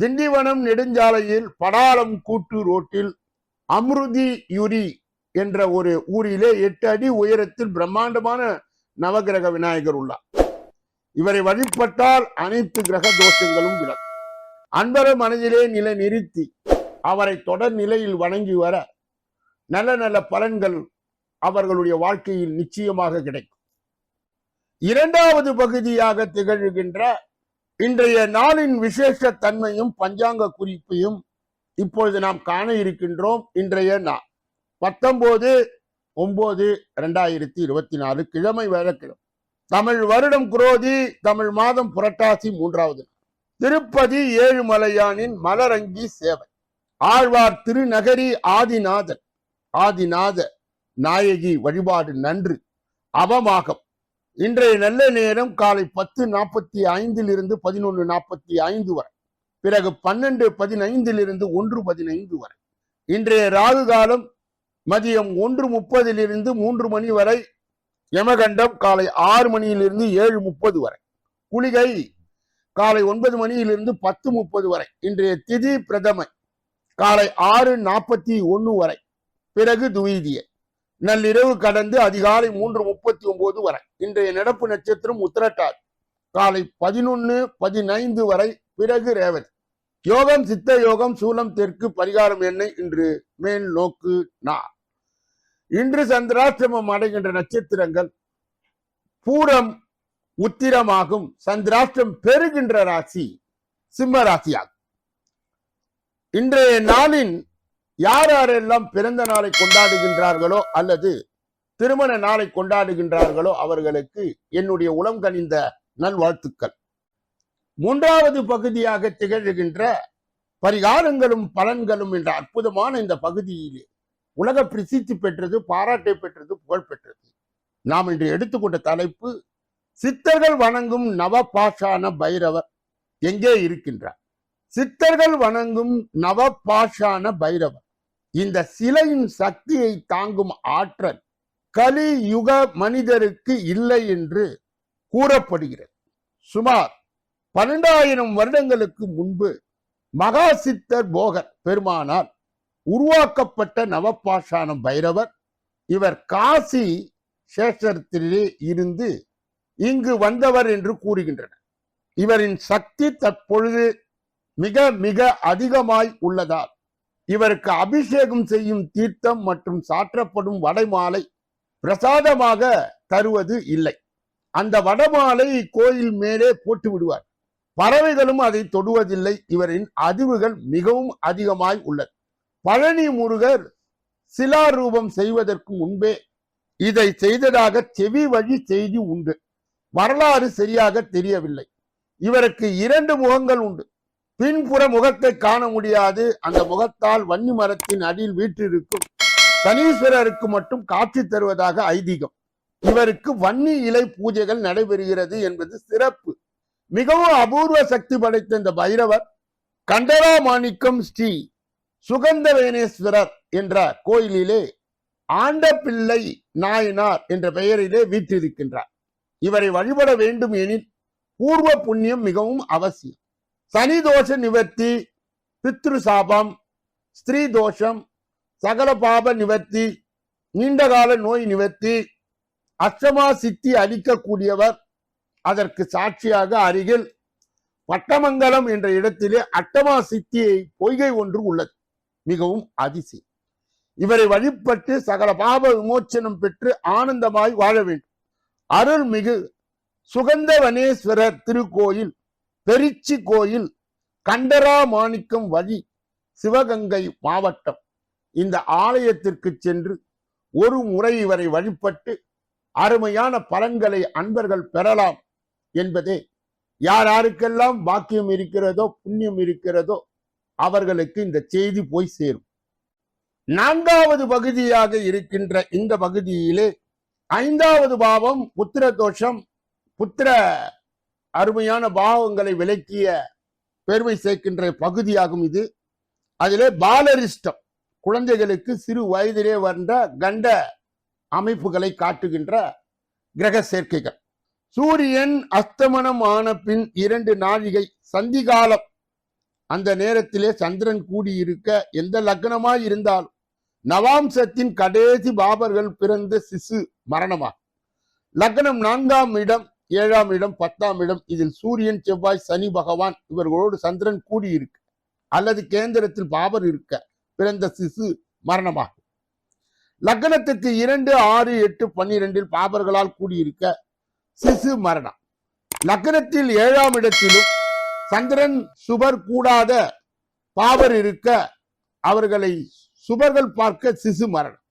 திண்டிவனம் நெடுஞ்சாலையில் படாளம் கூட்டு ரோட்டில் அம்ருதி யுரி என்ற ஒரு ஊரிலே எட்டு அடி உயரத்தில் பிரம்மாண்டமான நவகிரக விநாயகர் உள்ளார். இவரை வழிபட்டால் அனைத்து கிரக தோஷங்களும் விலகும். அன்பர மனதிலே நிலை நிறுத்தி அவரை தொடர் நிலையில் வணங்கி வர நல்ல நல்ல பலன்கள் அவர்களுடைய வாழ்க்கையில் நிச்சயமாக கிடைக்கும். இரண்டாவது பகுதியாக திகழ்கின்ற இன்றைய நாளின் விசேஷ தன்மையும் பஞ்சாங்க குறிப்பையும் இப்பொழுது நாம் காண இருக்கின்றோம். இன்றைய நாள் பத்தொன்பது ஒன்பது ரெண்டாயிரத்தி இருபத்தி நாலு கிழமை வேலைக்கிழமை தமிழ் வருடம் குரோதி தமிழ் மாதம் புரட்டாசி மூன்றாவது திருப்பதி ஏழுமலையானின் மலரங்கி சேவை. ஆழ்வார் திருநகரி ஆதிநாதன் ஆதிநாத நாயகி வழிபாடு நன்று அவமாகம். இன்றைய நல்ல நேரம் காலை பத்து நாற்பத்தி ஐந்தில் இருந்து பதினொன்று நாற்பத்தி ஐந்து வரை. பிறகு பன்னெண்டு பதினைந்திலிருந்து ஒன்று பதினைந்து வரை. இன்றைய ராகு காலம் மதியம் ஒன்று முப்பதிலிருந்து மூன்று மணி வரை. யமகண்டம் காலை ஆறு மணியிலிருந்து ஏழு முப்பது வரை. குளிகை காலை ஒன்பது மணியிலிருந்து பத்து முப்பது வரை. இன்றைய திதி பிரதமை காலை ஆறு நாற்பத்தி ஒன்று வரை. பிறகு துவீதியை. நள்ளிரவு கடந்து அதிகாலை மூன்று முப்பத்தி ஒன்பது வரை. இன்றைய நடப்பு நட்சத்திரம் உத்திரட்டார் காலை பதினொன்னு பதினைந்து வரை பிறகு ரேவதி. யோகம் சித்த யோகம் சூலம் தெற்கு பரிகாரம் எண்ணெய் இன்று மேல் நோக்கு நா. இன்று சந்திராஷ்டிரமம் அடைகின்ற நட்சத்திரங்கள் பூரம் உத்திரமாகும். சந்திராஷ்டிரம் பெறுகின்ற ராசி சிம்ம ராசியாகும். இன்றைய நாளின் யார் யாரெல்லாம் பிறந்த நாளை கொண்டாடுகின்றார்களோ அல்லது திருமண நாளை கொண்டாடுகின்றார்களோ அவர்களுக்கு என்னுடைய உளம் கனிந்த நல்வாழ்த்துக்கள். மூன்றாவது பகுதியாக திகழ்கின்ற பரிகாரங்களும் பலன்களும் என்ற அற்புதமான இந்த பகுதியிலே உலக பிரசித்தி பெற்றது பாராட்டை பெற்றது புகழ் பெற்றது. நாம் இன்று எடுத்துக்கொண்ட தலைப்பு சித்தர்கள் வணங்கும் நவபாஷான பைரவர் எங்கே இருக்கின்றார்? சித்தர்கள் வணங்கும் நவபாஷான பைரவர். இந்த சிலையின் சக்தியை தாங்கும் ஆற்றல் கலி யுக மனிதருக்கு இல்லை என்று கூறப்படுகிறது. சுமார் பன்னெண்டாயிரம் வருடங்களுக்கு முன்பு மகா சித்தர் போகர் பெருமானால் உருவாக்கப்பட்ட நவபாஷானம் பைரவர் இவர் காசி சேஷத்திலே இருந்து இங்கு வந்தவர் என்று கூறுகின்றனர். இவரின் சக்தி தற்பொழுது மிக மிக அதிகமாய் உள்ளதால் இவருக்கு அபிஷேகம் செய்யும் தீர்த்தம் மற்றும் சாற்றப்படும் வடைமாலை பிரசாதமாக தருவது இல்லை. அந்த வடமாலை கோயில் மேலே போட்டு விடுவார். பறவைகளும் அதை தொடுவதில்லை. இவரின் அதிர்வுகள் மிகவும் அதிகமாய் உள்ளது. பழனி முருகர் சிலாரூபம் செய்வதற்கு முன்பே இதை செய்ததாக செவி வழி செய்தி உண்டு. வரலாறு சரியாக தெரியவில்லை. இவருக்கு இரண்டு முகங்கள் உண்டு. பின்புற முகத்தை காண முடியாது. அந்த முகத்தால் வன்னி மரத்தின் அடியில் வீற்றிருக்கும் சனீஸ்வரருக்கு மட்டும் காட்சி தருவதாக ஐதீகம். இவருக்கு வன்னி இலை பூஜைகள் நடைபெறுகிறது என்பது சிறப்பு. மிகவும் அபூர்வ சக்தி படைத்த இந்த பைரவர் கண்டரா மாணிக்கம் ஸ்ரீ சுகந்தவேனேஸ்வரர் என்ற கோயிலிலே ஆண்டபிள்ளை நாயனார் என்ற பெயரிலே வீற்றிருக்கின்றார். இவரை வழிபட வேண்டும் எனில் பூர்வ புண்ணியம் மிகவும் அவசியம். சனி தோஷ நிவர்த்தி பித்ரு சாபம் ஸ்திரீ தோஷம் சகல பாப நிவர்த்தி நீண்டகால நோய் நிவர்த்தி அஷ்டமா சித்தி அளிக்கக்கூடியவர் அதற்கு சாட்சியாக அருகில் பட்டமங்கலம் என்ற இடத்திலே அட்டமா சித்தியை பொய்கை ஒன்று உள்ளது. மிகவும் அதிசயம். இவரை வழிபட்டு சகல பாப விமோச்சனம் பெற்று ஆனந்தமாய் வாழ வேண்டும். அருள்மிகு சுகந்தவனேஸ்வரர் திருக்கோயில் பெரிச்சி கோயில் கண்டரா மாணிக்கம் வழி சிவகங்கை மாவட்டம். இந்த ஆலயத்திற்கு சென்று ஒரு முறை இவரை வழிபட்டு அருமையான பலன்களை அன்பர்கள் பெறலாம் என்பதே. யார் யாருக்கெல்லாம் பாக்கியம் இருக்கிறதோ புண்ணியம் இருக்கிறதோ அவர்களுக்கு இந்த செய்தி போய் சேரும். நான்காவது பகுதியாக இருக்கின்ற இந்த பகுதியிலே ஐந்தாவது பாவம் புத்திர தோஷம் புத்திர அருமையான பாவங்களை விளக்கிய பெருமை சேர்க்கின்ற பகுதியாகும் இது. அதிலே பாலரிஷ்டம். குழந்தைகளுக்கு சிறு வயதிலே வந்த கண்ட அமைப்புகளை காட்டுகின்ற கிரக சேர்க்கைகள். சூரியன் அஸ்தமனம் ஆன பின் இரண்டு நாழிகை சந்திகாலம் அந்த நேரத்திலே சந்திரன் கூடியிருக்க எந்த லக்னமாய் இருந்தாலும் நவாம்சத்தின் கடைசி பாபர்கள் பிறந்த சிசு மரணமா லக்னம் நான்காம் இடம் ஏழாம் இடம் பத்தாம் இடம் இதில் சூரியன் செவ்வாய் சனி பகவான் இவர்களோடு சந்திரன் கூடியிருக்கு. அல்லது கேந்திரத்தில் பாபர் இருக்க பிறந்த சிசு மரணமாகும். லக்னத்துக்கு இரண்டு ஆறு எட்டு பன்னிரெண்டில் பாபர்களால் கூடியிருக்க சிசு மரணம். லக்னத்தில் ஏழாம் இடத்திலும் சந்திரன் சுபர் கூடாத பாபர் இருக்க அவர்களை சுபர்கள் பார்க்க சிசு மரணம்.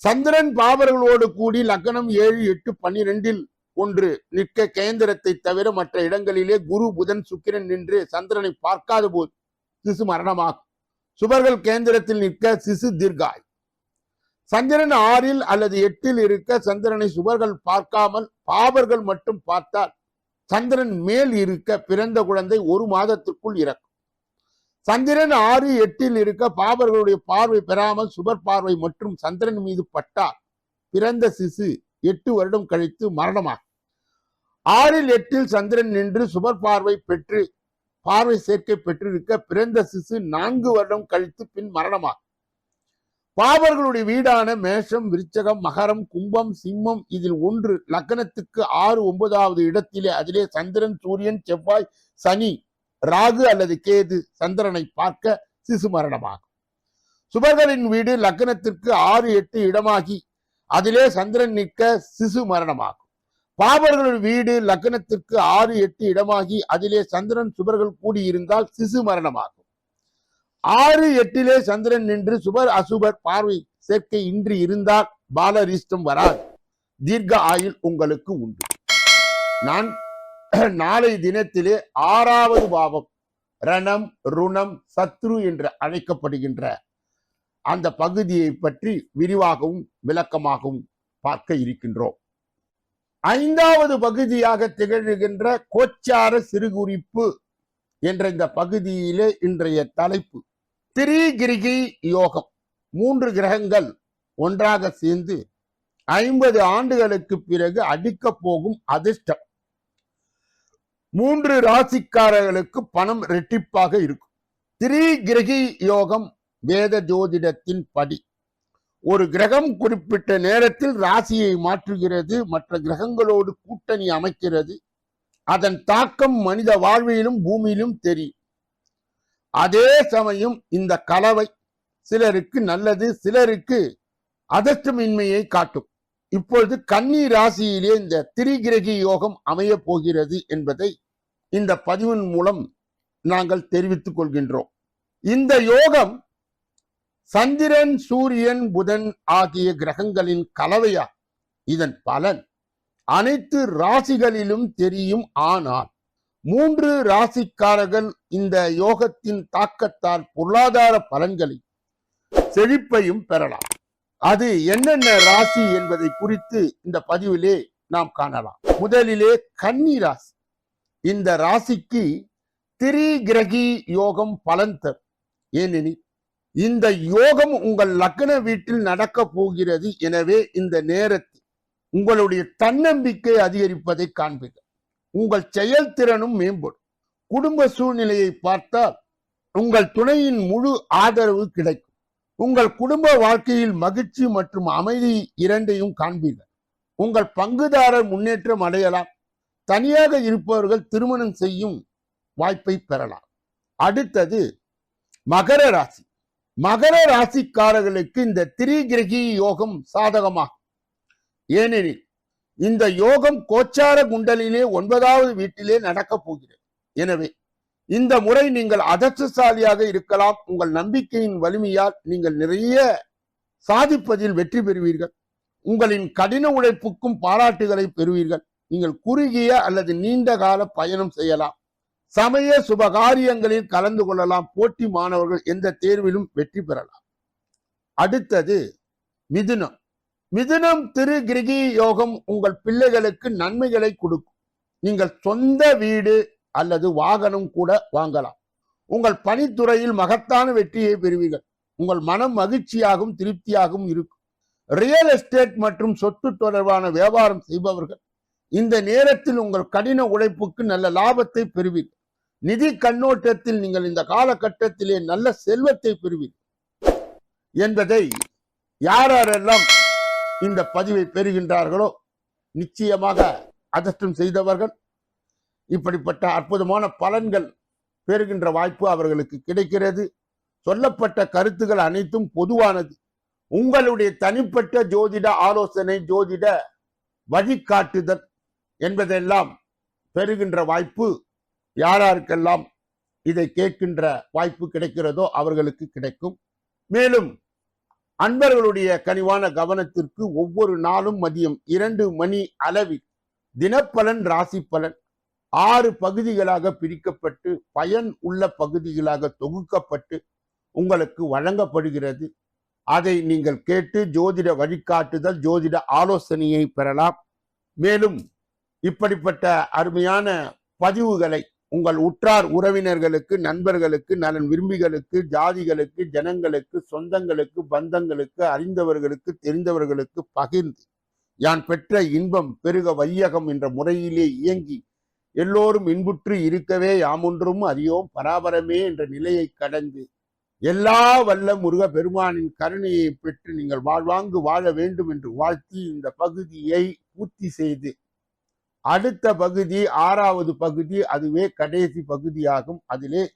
சந்திரன் பாபர்களோடு கூடி லக்னம் ஏழு எட்டு பன்னிரெண்டில் ஒன்று நிற்க கேந்திரத்தை தவிர மற்ற இடங்களிலே குரு புதன் சுக்கிரன் நின்று சந்திரனை பார்க்காத போது சிசு மரணமாகும். சுபர்கள் கேந்திரத்தில் நிற்க சிசு தீர்காய் சந்திரன் ஆறில் அல்லது எட்டில் இருக்க சந்திரனை சுபர்கள் பார்க்காமல் பாபர்கள் மட்டும் பார்த்தால் சந்திரன் மேல் இருக்க பிறந்த குழந்தை ஒரு மாதத்திற்குள் இறக்கும். சந்திரன் ஆறு எட்டில் இருக்க பாபர்களுடைய பார்வை பெறாமல் சுபர் பார்வை மற்றும் சந்திரன் மீது பட்டால் பிறந்த சிசு எட்டு வருடம் கழித்து மரணமாகும். ஆறில் எட்டில் சந்திரன் நின்று சுபர் பார்வை பெற்று பார்வை சேர்க்கை பெற்றிருக்க பிறந்த சிசு நான்கு வருடம் கழித்து பின் மரணமாகும். பாபர்களுடைய வீடான மேஷம் விருச்சகம் மகரம் கும்பம் சிம்மம் இதில் ஒன்று. லக்னத்துக்கு ஆறு ஒன்பதாவது இடத்திலே அதிலே சந்திரன் சூரியன் செவ்வாய் சனி ராகு அல்லது கேது சந்திரனை பார்க்க சிசு மரணமாகும். சுபர்களின் வீடு லக்னத்திற்கு ஆறு எட்டு இடமாகி அதிலே சந்திரன் நிற்க சிசு மரணமாகும். பாபர்கள் வீடு லக்னத்திற்கு ஆறு எட்டு இடமாகி அதிலே சந்திரன் சுபர்கள் கூடியிருந்தால் சிசு மரணமாகும். ஆறு எட்டிலே சந்திரன் நின்று சுபர் அசுபர் பார்வை சேர்க்கை இன்றி இருந்தால் பாலரிஷ்டம் வராது. தீர்க்க ஆயுள் உங்களுக்கு உண்டு. நான் நாளை தினத்திலே ஆறாவது பாவம் ரணம் ருணம் சத்ரு என்று அழைக்கப்படுகின்ற அந்த பகுதியை பற்றி விரிவாகவும் விளக்கமாகவும் பார்க்க இருக்கின்றோம். ஐந்தாவது பகுதியாக திகழ்கின்ற கோச்சார சிறுகுறிப்பு என்ற இந்த பகுதியிலே இன்றைய தலைப்பு. திரிகிரிகி யோகம். மூன்று கிரகங்கள் ஒன்றாக சேர்ந்து ஐம்பது ஆண்டுகளுக்கு பிறகு அடிக்கப் போகும் அதிர்ஷ்டம். மூன்று ராசிக்காரர்களுக்கு பணம் ரெட்டிப்பாக இருக்கும். திரிகிரகி யோகம் வேத ஜோதிடத்தின் படி ஒரு கிரகம் குறிப்பிட்ட நேரத்தில் ராசியை மாற்றுகிறது மற்ற கிரகங்களோடு கூட்டணி அமைக்கிறது. அதன் தாக்கம் மனித வாழ்விலும் பூமியிலும் தெரியும். அதே சமயம் இந்த கலவை சிலருக்கு நல்லது சிலருக்கு அதற்றமின்மையை காட்டும். இப்பொழுது கன்னி ராசியிலே இந்த திரிகிரகி யோகம் அமைய போகிறது என்பதை இந்த பதிவின் மூலம் நாங்கள் தெரிவித்துக் கொள்கின்றோம். இந்த யோகம் சந்திரன் சூரியன் புதன் ஆகிய கிரகங்களின் கலவையா? இதன் பலன். அனைத்து ராசிகளிலும் தெரியும் ஆனால் மூன்று ராசிக்காரர்கள் இந்த யோகத்தின் தாக்கத்தால் பொருளாதார பலன்களை செழிப்பையும் பெறலாம். அது என்னென்ன ராசி என்பதை குறித்து இந்த பதிவிலே நாம் காணலாம். முதலிலே கன்னி ராசி. இந்த ராசிக்கு திரிகிரகி யோகம் பலன் தரும். ஏனெனில் இந்த யோகம் உங்கள் லக்ன வீட்டில் நடக்க போகிறது. எனவே இந்த நேரத்தில் உங்களுடைய தன்னம்பிக்கை அதிகரிப்பதை காண்பீர்கள். உங்கள் செயல்திறனும் மேம்படும். குடும்ப சூழ்நிலையை பார்த்தால் உங்கள் துணையின் முழு ஆதரவு கிடைக்கும். உங்கள் குடும்ப வாழ்க்கையில் மகிழ்ச்சி மற்றும் அமைதி இரண்டையும் காண்பீர்கள். உங்கள் பங்குதாரர் முன்னேற்றம் அடையலாம். தனியாக இருப்பவர்கள் திருமணம் செய்யும் வாய்ப்பை பெறலாம். அடுத்தது மகர ராசி. மகர ராசிக்காரர்களுக்கு இந்த திரிகிரகி யோகம் சாதகமாகும் ஏனெனில் இந்த யோகம் கோச்சார குண்டலிலே ஒன்பதாவது வீட்டிலே நடக்கப் போகிறது. எனவே இந்த முறை நீங்கள் அதிர்ஷ்டசாலியாக இருக்கலாம். உங்கள் நம்பிக்கையின் வலிமையால் நீங்கள் நிறைய சாதிப்பதில் வெற்றி பெறுவீர்கள். உங்களின் கடின உழைப்புக்கும் பாராட்டுகளை பெறுவீர்கள். நீங்கள் குறுகிய அல்லது நீண்ட கால பயணம் செய்யலாம். சமய சுபகாரியங்களில் கலந்து கொள்ளலாம். போட்டி மாணவர்கள் எந்த தேர்விலும் வெற்றி பெறலாம். அடுத்தது மிதுனம். மிதுனம் திரு கிரகி யோகம் உங்கள் பிள்ளைகளுக்கு நன்மைகளை கொடுக்கும். நீங்கள் சொந்த வீடு அல்லது வாகனம் கூட வாங்கலாம். உங்கள் பணித்துறையில் மகத்தான வெற்றியை பெறுவீர்கள். உங்கள் மனம் மகிழ்ச்சியாகவும் திருப்தியாகவும் இருக்கும். ரியல் எஸ்டேட் மற்றும் சொத்து தொடர்பான வியாபாரம் செய்பவர்கள் இந்த நேரத்தில் உங்கள் கடின உழைப்புக்கு நல்ல லாபத்தை பெறுவீர்கள். நிதி கண்ணோட்டத்தில் நீங்கள் இந்த காலகட்டத்திலே நல்ல செல்வத்தை பெறுவீர்கள் என்பதை யாரெல்லாம் இந்த பதிவை பெறுகின்றார்களோ நிச்சயமாக அதிர்ஷ்டம் செய்தவர்கள் இப்படிப்பட்ட அற்புதமான பலன்கள் பெறுகின்ற வாய்ப்பு அவர்களுக்கு கிடைக்கிறது. சொல்லப்பட்ட கருத்துகள் அனைத்தும் பொதுவானது. உங்களுடைய தனிப்பட்ட ஜோதிட ஆலோசனை ஜோதிட வழிகாட்டுதல் என்பதெல்லாம் பெறுகின்ற வாய்ப்பு யாராருக்கெல்லாம் இதை கேட்கின்ற வாய்ப்பு கிடைக்கிறதோ அவர்களுக்கு கிடைக்கும். மேலும் அன்பர்களுடைய கனிவான கவனத்திற்கு ஒவ்வொரு நாளும் மதியம் இரண்டு மணி அளவில் தினப்பலன் ராசி பலன் ஆறு பகுதிகளாக பிரிக்கப்பட்டு பயன் உள்ள பகுதிகளாக தொகுக்கப்பட்டு உங்களுக்கு வழங்கப்படுகிறது. அதை நீங்கள் கேட்டு ஜோதிட வழிகாட்டுதல் ஜோதிட ஆலோசனையை பெறலாம். மேலும் இப்படிப்பட்ட அருமையான பதிவுகளை உங்கள் உற்றார் உறவினர்களுக்கு நண்பர்களுக்கு நலன் விரும்பிகளுக்கு ஜாதிகளுக்கு ஜனங்களுக்கு சொந்தங்களுக்கு பந்தங்களுக்கு அறிந்தவர்களுக்கு தெரிந்தவர்களுக்கு பகிர்ந்து யான் பெற்ற இன்பம் பெருக வையகம் என்ற முறையிலே இயங்கி எல்லோரும் இன்புற்று இருக்கவே யாமொன்றும் அறியோம் பராபரமே என்ற நிலையை கடந்து எல்லா வல்ல முருக பெருமானின் கருணையை பெற்று நீங்கள் வாழ்வாங்கு வாழ வேண்டும் என்று வாழ்த்தி இந்த பகுதியை பூர்த்தி செய்து அடுத்த பகுதி ஆறாவது பகுதி அதுவே கடைசி பகுதியாகும். அதிலே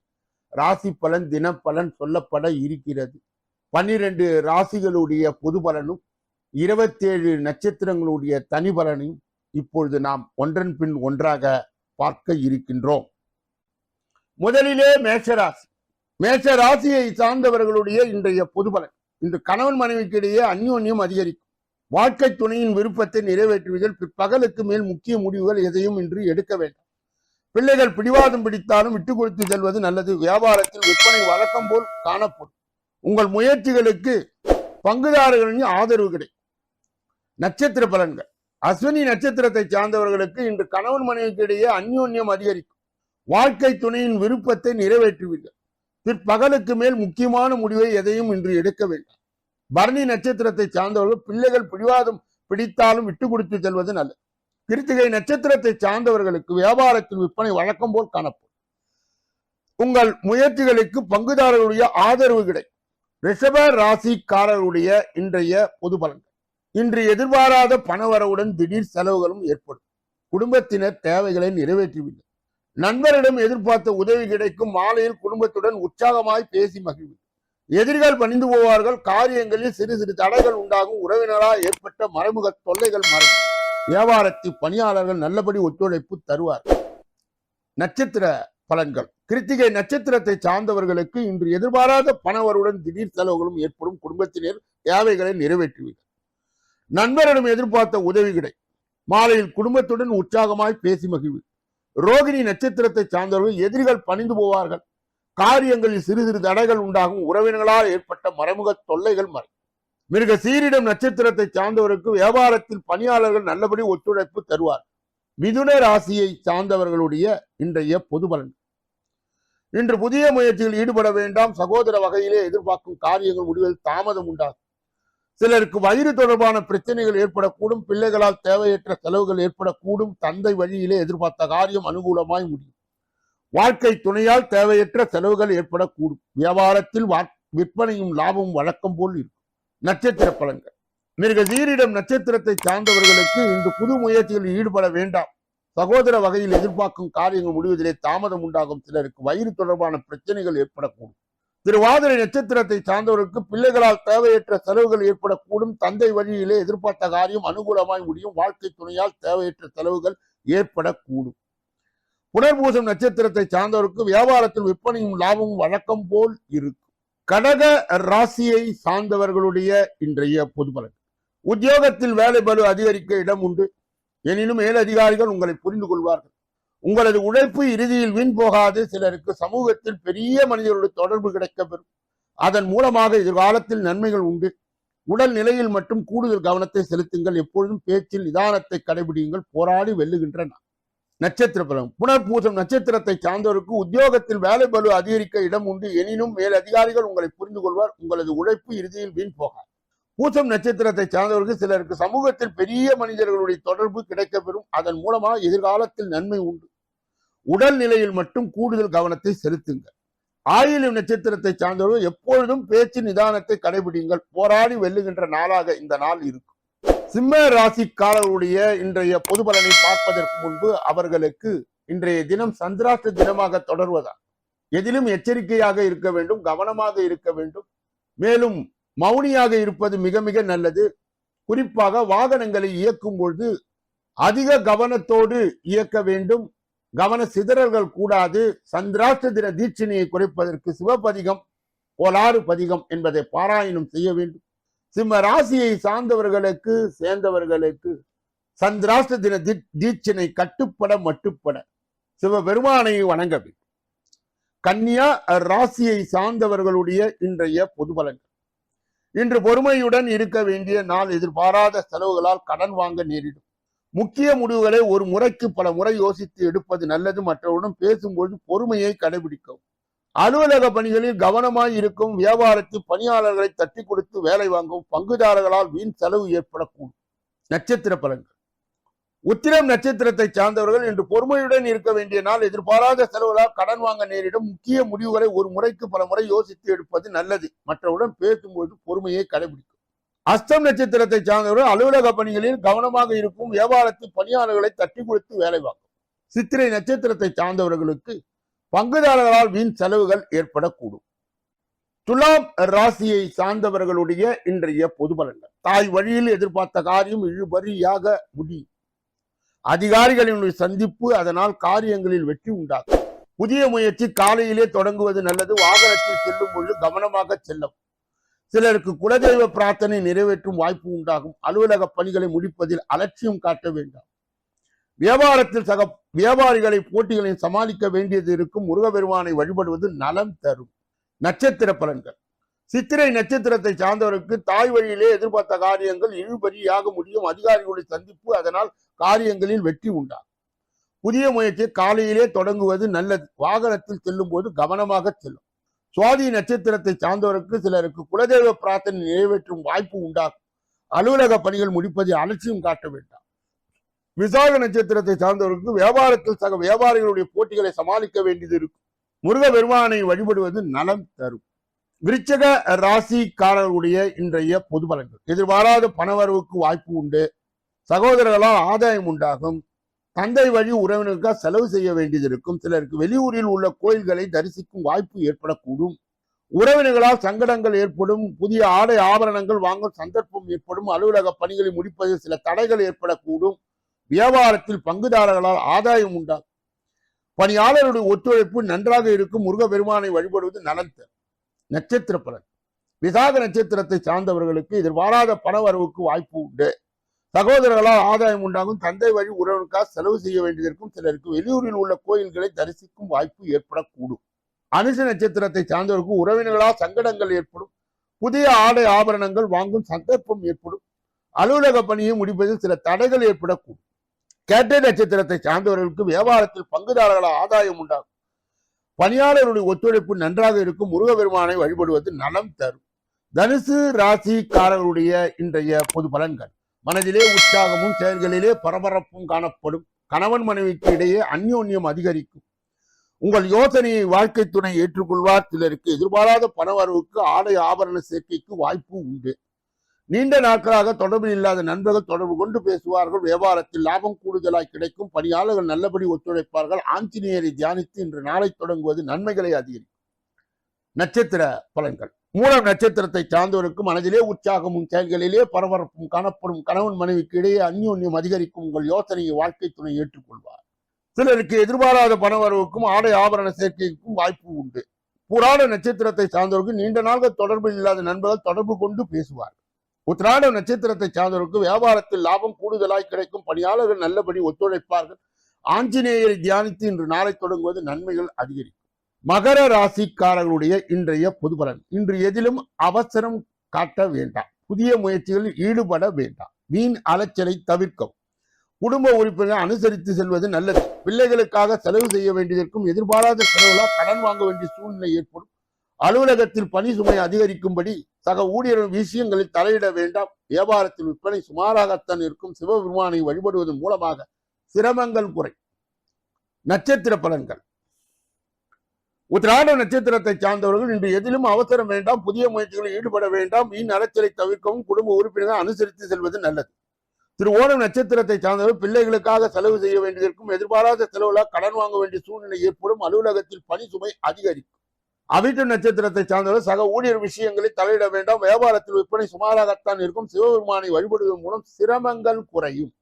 ராசி பலன் தினப்பலன் சொல்லப்பட இருக்கிறது. பன்னிரண்டு ராசிகளுடைய பொது பலனும் இருபத்தேழு நட்சத்திரங்களுடைய தனி பலனையும் இப்பொழுது நாம் ஒன்றன் பின் ஒன்றாக பார்க்க இருக்கின்றோம். முதலிலே மேஷராசி. மேஷ ராசியை சார்ந்தவர்களுடைய இன்றைய பொது பலன். இன்று கணவன் மனைவிக்கு இடையே அந்யோன்யம் அதிகரிக்கும். வாழ்க்கை துணையின் விருப்பத்தை நிறைவேற்றுவதில் பிற்பகலுக்கு மேல் முக்கிய முடிவுகள் எதையும் இன்று எடுக்க வேண்டும். பிள்ளைகள் பிடிவாதம் பிடித்தாலும் விட்டு கொடுத்து செல்வது நல்லது. வியாபாரத்தில் விற்பனை வழக்கம் போல் காணப்படும். உங்கள் முயற்சிகளுக்கு பங்குதாரர்களின் ஆதரவு கிடைக்கும். நட்சத்திர பலன்கள். அஸ்வினி நட்சத்திரத்தை சார்ந்தவர்களுக்கு இன்று கணவன் மனைவிக்கு இடையே அந்யோன்யம் அதிகரிக்கும். வாழ்க்கை துணையின் விருப்பத்தை நிறைவேற்றுவீர்கள். பிற்பகலுக்கு மேல் முக்கியமான முடிவை எதையும் இன்று எடுக்க வேண்டும். பரணி நட்சத்திரத்தை சார்ந்தவர்கள் பிள்ளைகள் பிடிவாதம் பிடித்தாலும் விட்டு கொடுத்து செல்வது நல்லது. கிருத்திகை நட்சத்திரத்தை சார்ந்தவர்களுக்கு வியாபாரத்தில் விற்பனை வழக்கம் போல் காணப்படும். உங்கள் முயற்சிகளுக்கு பங்குதாரர்களுடைய ஆதரவு கிடைக்கும். ரிஷப ராசிக்காரருடைய இன்றைய பொது பலன்கள். இன்று எதிர்பாராத பணவரவுடன் திடீர் செலவுகளும் ஏற்படும். குடும்பத்தினர் தேவைகளை நிறைவேற்றிவில்லை நண்பரிடம் எதிர்பார்த்த உதவி கிடைக்கும். மாலையில் குடும்பத்துடன் உற்சாகமாய் பேசி மகிழ்வு எதிரிகள் பணிந்து போவார்கள். காரியங்களில் சிறு சிறு தடைகள் உண்டாகும். உறவினரால் ஏற்பட்ட மறைமுக தொல்லைகள் மறையும் வியாபாரத்தில் பணியாளர்கள் நல்லபடி ஒத்துழைப்பு தருவார். நட்சத்திர பலன்கள். கிருத்திகை நட்சத்திரத்தை சார்ந்தவர்களுக்கு இன்று எதிர்பாராத பணவருடன் திடீர் செலவுகளும் ஏற்படும். குடும்பத்தினர் தேவைகளை நிறைவேற்றுவீர்கள். நண்பரிடம் எதிர்பார்த்த உதவி கிடை. மாலையில் குடும்பத்துடன் உற்சாகமாய் பேசி மகிழ்வு. ரோகிணி நட்சத்திரத்தை சார்ந்தவர்கள் எதிரிகள் பணிந்து போவார்கள். காரியங்களில் சிறு சிறு தடைகள் உண்டாகும். உறவினர்களால் ஏற்பட்ட மறைமுக தொல்லைகள் மறை. மிருக சீரிடம் நட்சத்திரத்தை சார்ந்தவருக்கு வியாபாரத்தில் பணியாளர்கள் நல்லபடி ஒத்துழைப்பு தருவார். மிதுன ராசியை சார்ந்தவர்களுடைய இன்றைய பொது பலன். இன்று புதிய முயற்சியில் ஈடுபட வேண்டாம். சகோதர வகையிலே எதிர்பார்க்கும் காரியங்கள் முடிவில் தாமதம் உண்டாகும். சிலருக்கு வயிறு தொடர்பான பிரச்சனைகள் ஏற்படக்கூடும். பிள்ளைகளால் தேவையற்ற செலவுகள் ஏற்படக்கூடும். தந்தை வழியிலே எதிர்பார்த்த காரியம் அனுகூலமாய் முடியும். வாழ்க்கை துணையால் தேவையற்ற செலவுகள் ஏற்படக்கூடும். வியாபாரத்தில் வா- விற்பனையும் லாபமும் வழக்கம் போல் இருக்கும். நட்சத்திர பலன்கள் மிருக சீரிடம் நட்சத்திரத்தை சார்ந்தவர்களுக்கு இன்று புது முயற்சிகளில் ஈடுபட வேண்டாம். சகோதர வகையில் எதிர்பார்க்கும் காரியங்கள் முடிவதிலே தாமதம் உண்டாகும். சிலருக்கு வயிறு தொடர்பான பிரச்சனைகள் ஏற்படக்கூடும். திருவாதிரை நட்சத்திரத்தை சார்ந்தவருக்கு பிள்ளைகளால் தேவையற்ற செலவுகள் ஏற்படக்கூடும். தந்தை வழியிலே எதிர்பார்த்த காரியம் அனுகூலமாய் முடியும். வாழ்க்கை துணையால் தேவையற்ற செலவுகள் ஏற்படக்கூடும். புனர்பூசம் நட்சத்திரத்தை சார்ந்தவருக்கு வியாபாரத்தில் விற்பனையும் லாபமும் வழக்கம் போல் இருக்கும். கடக ராசியை சார்ந்தவர்களுடைய இன்றைய பொதுபலன். உத்தியோகத்தில் வேலை பலு அதிகரிக்க இடம் உண்டு. எனினும் மேலதிகாரிகள் உங்களை புரிந்து கொள்வார்கள். உங்களது உழைப்பு இறுதியில் வீண் போகாது. சிலருக்கு சமூகத்தில் பெரிய மனிதர்களுடைய தொடர்பு கிடைக்கப்பெறும். அதன் மூலமாக எதிர்காலத்தில் நன்மைகள் உண்டு. உடல் நிலையில் மட்டும் கூடுதல் கவனத்தை செலுத்துங்கள். எப்பொழுதும் பேச்சில் நிதானத்தை கடைபிடியுங்கள். போராடி வெல்லுகின்றன. நட்சத்திர பலம் புனர்பூசம் நட்சத்திரத்தை சார்ந்தவருக்கு உத்தியோகத்தில் வேலை பலு அதிகரிக்க இடம் உண்டு. எனினும் மேல் அதிகாரிகள் உங்களை புரிந்து கொள்வார். உங்களது உழைப்பு இறுதியில் வீண் போகாது. பூசம் நட்சத்திரத்தை சார்ந்தவருக்கு சிலருக்கு சமூகத்தில் பெரிய மனிதர்களுடைய தொடர்பு கிடைக்கப்பெறும். அதன் மூலமாக எதிர்காலத்தில் நன்மை உண்டு. உடல் நிலையில் மட்டும் கூடுதல் கவனத்தை செலுத்துங்கள். ஆயிலும் நட்சத்திரத்தை சார்ந்தவர்கள் எப்பொழுதும் பேச்சு நிதானத்தை கடைபிடிங்கள். போராடி வெல்லுகின்ற நாளாக இந்த நாள் இருக்கும். சிம்ம ராசிக்காரர்களுடைய இன்றைய பொது பலனை பார்ப்பதற்கு முன்பு அவர்களுக்கு இன்றைய தினம் சந்திராஷ்ட தினமாக தொடர்வதா எதிலும் எச்சரிக்கையாக இருக்க வேண்டும் கவனமாக இருக்க வேண்டும். மேலும் மௌனியாக இருப்பது மிக மிக நல்லது. குறிப்பாக வாகனங்களை இயக்கும் பொழுது அதிக கவனத்தோடு இயக்க வேண்டும். கவன சிதறல்கள் கூடாது. சந்திராஷ்ட தின தீட்சணையை குறைப்பதற்கு சிவபதிகம் கோலாறு பதிகம் என்பதை பாராயணம் செய்ய வேண்டும். சிம்ம ராசியை சார்ந்தவர்களுக்கு சேர்ந்தவர்களுக்கு சந்திராஷ்ட தின தீ- கட்டுப்பட மட்டுப்பட. சிவபெருமானை வணங்க கன்னியா ராசியை சார்ந்தவர்களுடைய இன்றைய பொது பலன்கள். இன்று பொறுமையுடன் இருக்க வேண்டிய நாள் எதிர்பாராத செலவுகளால் கடன் வாங்க நேரிடும். முக்கிய முடிவுகளை ஒரு முறைக்கு பல முறை யோசித்து எடுப்பது நல்லது. மற்றவருடன் பேசும்போது பொறுமையை கடைபிடிக்கவும். அலுவலக பணிகளில் கவனமாய் இருக்கும் வியாபாரத்தில் பணியாளர்களை தட்டி கொடுத்து வேலை வாங்கும் பங்குதாரர்களால் வீண் செலவு ஏற்படக்கூடும். நட்சத்திர பலன்கள். உத்திரம் நட்சத்திரத்தை சார்ந்தவர்கள் இன்று பொறுமையுடன் இருக்க வேண்டிய நாள் எதிர்பாராத செலவுகளால் கடன் வாங்க நேரிடும். முக்கிய முடிவுகளை ஒரு முறைக்கு பல முறை யோசித்து எடுப்பது நல்லது. மற்றவுடன் பேசும்போது பொறுமையை கடைபிடிக்கும். அஸ்தம் நட்சத்திரத்தை சார்ந்தவர்கள் அலுவலக பணிகளில் கவனமாக இருக்கும் வியாபாரத்தில் பணியாளர்களை தட்டி கொடுத்து வேலை வாங்கும். சித்திரை நட்சத்திரத்தை சார்ந்தவர்களுக்கு பங்குதாரர்களால் வீண் செலவுகள் ஏற்படக்கூடும். துலாம் ராசியை சார்ந்தவர்களுடைய இன்றைய பொது பலன்கள். தாய் வழியில் எதிர்பார்த்த காரியம் இழுபறியாக முடியும் அதிகாரிகளினுடைய சந்திப்பு அதனால் காரியங்களில் வெற்றி உண்டாகும் புதிய முயற்சி காலையிலே தொடங்குவது நல்லது. வாகனத்தில் செல்லும் பொழுது கவனமாக செல்லும். சிலருக்கு குலதெய்வ பிரார்த்தனை நிறைவேற்றும் வாய்ப்பு உண்டாகும். அலுவலக பணிகளை முடிப்பதில் அலட்சியம் காட்ட வேண்டாம். வியாபாரத்தில் சக வியாபாரிகளை போட்டிகளை சமாளிக்க வேண்டியது இருக்கும். முருகபெருமானை வழிபடுவது நலம் தரும். நட்சத்திர பலன்கள். சித்திரை நட்சத்திரத்தை சார்ந்தவருக்கு தாய் வழியிலே எதிர்பார்த்த காரியங்கள் இழுபறியாக முடியும். அதிகாரிகளுடைய சந்திப்பு அதனால் காரியங்களில் வெற்றி உண்டாகும். புதிய முயற்சி காலையிலே தொடங்குவது நல்லது. வாகனத்தில் செல்லும் போது கவனமாக செல்லும். சுவாதி நட்சத்திரத்தை சார்ந்தவருக்கு சிலருக்கு குலதெய்வ பிரார்த்தனை நிறைவேற்றும் வாய்ப்பு உண்டாகும். அலுவலக பணிகள் முடிப்பதில் அலட்சியம் காட்ட வேண்டாம். விசாக நட்சத்திரத்தை சார்ந்தவருக்கு வியாபாரத்தில் சக வியாபாரிகளுடைய போட்டிகளை சமாளிக்க வேண்டியது இருக்கும். முருக பெருமானை வழிபடுவது நலம் தரும். விருச்சக ராசிக்காரர்களுடைய இன்றைய பொது பலன்கள். எதிர்பாராத பணவரவுக்கு வாய்ப்பு உண்டு. சகோதரர்களால் ஆதாயம் உண்டாகும். தந்தை வழி உறவினருக்காக செலவு செய்ய வேண்டியது இருக்கும். சிலருக்கு வெளியூரில் உள்ள கோயில்களை தரிசிக்கும் வாய்ப்பு ஏற்படக்கூடும். உறவினர்களால் சங்கடங்கள் ஏற்படும். புதிய ஆடை ஆபரணங்கள் வாங்கும் சந்தர்ப்பம் ஏற்படும். அலுவலக பணிகளை முடிப்பதில் சில தடைகள் ஏற்படக்கூடும். வியாபாரத்தில் பங்குதாரர்களால் ஆதாயம் உண்டாகும். பணியாளருடைய ஒத்துழைப்பு நன்றாக இருக்கும் முருக பெருமானை வழிபடுவது நலன் நட்சத்திர பலன். விசாக நட்சத்திரத்தை சார்ந்தவர்களுக்கு எதிர்பாராத பண வரவுக்கு வாய்ப்பு உண்டு. சகோதரர்களால் ஆதாயம் உண்டாகும். தந்தை வழி உறவுக்காக செலவு செய்ய வேண்டியதற்கும் சிலருக்கு வெளியூரில் உள்ள கோயில்களை தரிசிக்கும் வாய்ப்பு ஏற்படக்கூடும். அனுச நட்சத்திரத்தை சார்ந்தவருக்கு உறவினர்களால் சங்கடங்கள் ஏற்படும். புதிய ஆடை ஆபரணங்கள் வாங்கும் சந்தர்ப்பம் ஏற்படும். அலுவலக பணியை முடிப்பதில் சில தடைகள் ஏற்படக்கூடும். கேட்டை நட்சத்திரத்தை சார்ந்தவர்களுக்கு வியாபாரத்தில் பங்குதாரர்களால் ஆதாயம் உண்டாகும். பணியாளருடைய ஒத்துழைப்பு நன்றாக இருக்கும் முருகபெருமானை வழிபடுவது நலம் தரும். தனுசு ராசிக்காரர்களுடைய இன்றைய பொது பலன்கள். மனதிலே உற்சாகமும் செயல்களிலே பரபரப்பும் காணப்படும். கணவன் மனைவிக்கு இடையே அந்யோன்யம் அதிகரிக்கும். உங்கள் யோசனையை வாழ்க்கை துணை ஏற்றுக்கொள்வார். சிலருக்கு எதிர்பாராத பணவரவுக்கு ஆடை ஆபரண சேர்க்கைக்கு வாய்ப்பு உண்டு. நீண்ட நாட்களாக தொடர்பில் இல்லாத நண்பர்கள் தொடர்பு கொண்டு பேசுவார்கள். வியாபாரத்தில் லாபம் கூடுதலாய் கிடைக்கும். பணியாளர்கள் நல்லபடி ஒத்துழைப்பார்கள். ஆஞ்சநேயரை தியானித்து இன்று நாளை தொடங்குவது நன்மைகளை அதிகரிக்கும். நட்சத்திர பலன்கள். மூலம் நட்சத்திரத்தை சார்ந்தவருக்கு மனதிலே உற்சாகமும் செயல்களிலே பரபரப்பும் காணப்படும் கணவன் மனைவிக்கு இடையே அந்யோன்யம் அதிகரிக்கும் உங்கள் யோசனையை வாழ்க்கை துணை ஏற்றுக்கொள்வார். சிலருக்கு எதிர்பாராத பணவரவுக்கும் ஆடை ஆபரண சேர்க்கைக்கும் வாய்ப்பு உண்டு. புராட நட்சத்திரத்தை சார்ந்தவருக்கு நீண்ட நாள்கள் தொடர்பு இல்லாத நண்பர்கள் தொடர்பு கொண்டு பேசுவார்கள். உத்திராட நட்சத்திரத்தை சார்ந்தவருக்கு வியாபாரத்தில் லாபம் கூடுதலாய் கிடைக்கும். பணியாளர்கள் நல்லபடி ஒத்துழைப்பார்கள். ஆஞ்சநேயரை தியானித்து இன்று நாளை தொடங்குவது நன்மைகள் அதிகரிக்கும். மகர ராசிக்காரர்களுடைய இன்றைய பொதுபலன். இன்று எதிலும் அவசரம் காட்ட வேண்டாம். புதிய முயற்சிகளில் ஈடுபட வேண்டாம். வீண் அலைச்சலை தவிர்க்கவும். குடும்ப உறுப்பினர் அனுசரித்து செல்வது நல்லது. பிள்ளைகளுக்காக செலவு செய்ய வேண்டியதற்கும் எதிர்பாராத செலவுகளால் கடன் வாங்க வேண்டிய சூழ்நிலை ஏற்படும். அலுவலகத்தில் பணி சுமை அதிகரிக்கும்படி சக ஊழியர்கள் விஷயங்களில் தலையிட வேண்டாம். வியாபாரத்தில் விற்பனை சுமாராகத்தான் இருக்கும். சிவபெருமானை வழிபடுவதன் மூலமாக சிரமங்கள் குறை. நட்சத்திர பலன்கள். உத்திராட நட்சத்திரத்தை சார்ந்தவர்கள் இன்று எதிலும் அவசரம் வேண்டாம். புதிய முயற்சிகளில் ஈடுபட வேண்டாம். மீன் அலைச்சலை தவிர்க்கவும் குடும்ப உறுப்பினர்கள் அனுசரித்து செல்வது நல்லது. திரு ஓணம் நட்சத்திரத்தை சார்ந்தவர்கள் பிள்ளைகளுக்காக செலவு செய்ய வேண்டியிருக்கும் எதிர்பாராத செலவுகளால் கடன் வாங்க வேண்டிய சூழ்நிலை ஏற்படும். அலுவலகத்தில் பணி சுமை அதிகரிக்கும். அவிட்டு நட்சத்திரத்தை சார்ந்தவர் சக ஊழியர் விஷயங்களை தலையிட வேண்டாம். வியாபாரத்தில் விற்பனை சுமாராகத்தான் இருக்கும். சிவபெருமானை வழிபடுவதன் மூலம் சிரமங்கள் குறையும்.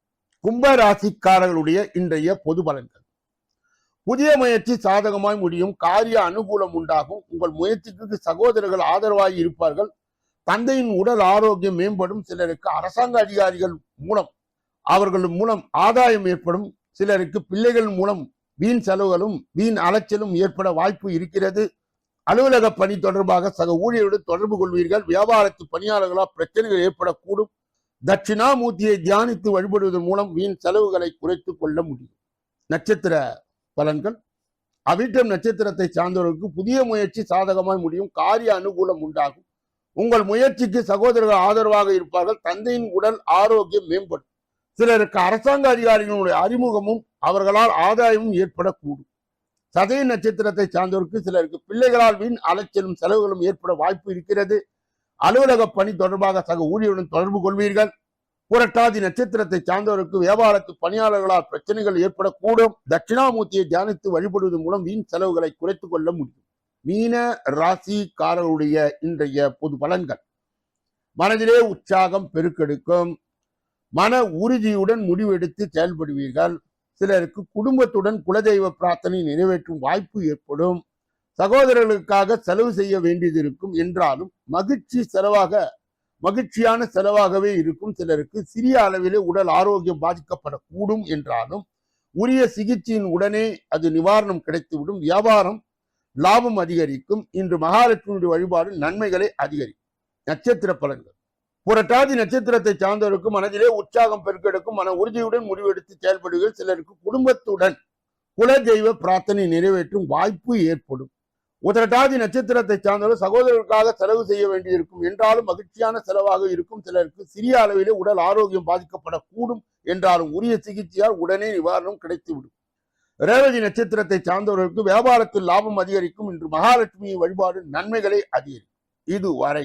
கும்ப ராசிக்காரர்களுடைய இன்றைய பொது பலன்கள். புதிய முயற்சி சாதகமாய் முடியும். காரிய அனுகூலம் உண்டாகும். உங்கள் முயற்சிக்கு சகோதரர்கள் ஆதரவாய் இருப்பார்கள். தந்தையின் உடல் ஆரோக்கியம் மேம்படும். சிலருக்கு அரசாங்க அதிகாரிகள் மூலம் அவர்கள் மூலம் ஆதாயம் ஏற்படும். சிலருக்கு பிள்ளைகள் மூலம் வீண் செலவுகளும் வீண் அலைச்சலும் ஏற்பட வாய்ப்பு இருக்கிறது. அலுவலக பணி தொடர்பாக சக ஊழியருடன் தொடர்பு கொள்வீர்கள். வியாபாரத்து பணியாளர்களால் பிரச்சனைகள் ஏற்படக்கூடும். தட்சிணாமூர்த்தியை தியானித்து வழிபடுவதன் மூலம் வீண் செலவுகளை குறைத்துக் கொள்ள முடியும். நட்சத்திர பலன்கள். அவிட்டம் நட்சத்திரத்தை சார்ந்தவர்களுக்கு புதிய முயற்சி சாதகமாய் முடியும். காரிய அனுகூலம் உண்டாகும். உங்கள் முயற்சிக்கு சகோதரர்கள் ஆதரவாக இருப்பார்கள். தந்தையின் உடல் ஆரோக்கியம் மேம்படும். சிலருக்கு அரசாங்க அதிகாரிகளுடைய அறிமுகமும் அவர்களால் ஆதாயமும் ஏற்படக்கூடும். சதய நட்சத்திரத்தை சார்ந்தவருக்கு சிலருக்கு பிள்ளைகளால் வீண் அலைச்சலும் செலவுகளும் ஏற்பட வாய்ப்பு இருக்கிறது. அலுவலக பணி தொடர்பாக சக ஊழியருடன் தொடர்பு கொள்வீர்கள். புரட்டாதி நட்சத்திரத்தை சார்ந்தவருக்கு வியாபாரத்து பணியாளர்களால் பிரச்சனைகள் ஏற்படக்கூடும். தட்சிணாமூர்த்தியை தியானித்து வழிபடுவதன் மூலம் வீண் செலவுகளை குறைத்துக் கொள்ள முடியும். மீன ராசிக்காரருடைய இன்றைய பொது பலன்கள். மனதிலே உற்சாகம் பெருக்கெடுக்கும். மன உறுதியுடன் முடிவெடுத்து செயல்படுவீர்கள். சிலருக்கு குடும்பத்துடன் குலதெய்வ பிரார்த்தனை நிறைவேற்றும் வாய்ப்பு ஏற்படும். சகோதரர்களுக்காக செலவு செய்ய வேண்டியது இருக்கும். என்றாலும் மகிழ்ச்சி செலவாக மகிழ்ச்சியான செலவாகவே இருக்கும். சிலருக்கு சிறிய அளவிலே உடல் ஆரோக்கியம் பாதிக்கப்படக்கூடும் என்றாலும் உரிய சிகிச்சையின் உடனே அது நிவாரணம் கிடைத்துவிடும். வியாபாரம் லாபம் அதிகரிக்கும். இன்று மகாலட்சுமியுடைய வழிபாடு நன்மைகளை அதிகரிக்கும் நட்சத்திர பலன்கள். புரட்டாதி நட்சத்திரத்தை சார்ந்தவருக்கு மனதிலே உற்சாகம் பெருக்கெடுக்கும் மன உறுதியுடன் முடிவெடுத்து செயல்படுவீர்கள் சிலருக்கு குடும்பத்துடன் குலதெய்வ பிரார்த்தனை நிறைவேற்றும் வாய்ப்பு ஏற்படும். உதரட்டாதி நட்சத்திரத்தை சார்ந்தவர் சகோதரர்களுக்காக செலவு செய்ய வேண்டியிருக்கும். என்றாலும் மகிழ்ச்சியான செலவாக இருக்கும் சிலருக்கு சிறிய அளவிலே உடல் ஆரோக்கியம் பாதிக்கப்படக்கூடும் என்றாலும் உரிய சிகிச்சையால் உடனே நிவாரணம் கிடைத்துவிடும். ரேவதி நட்சத்திரத்தை சார்ந்தவர்களுக்கு வியாபாரத்தில் லாபம் அதிகரிக்கும். இன்று மகாலட்சுமி வழிபாடு நன்மைகளை அதிகரிக்கும். இதுவரை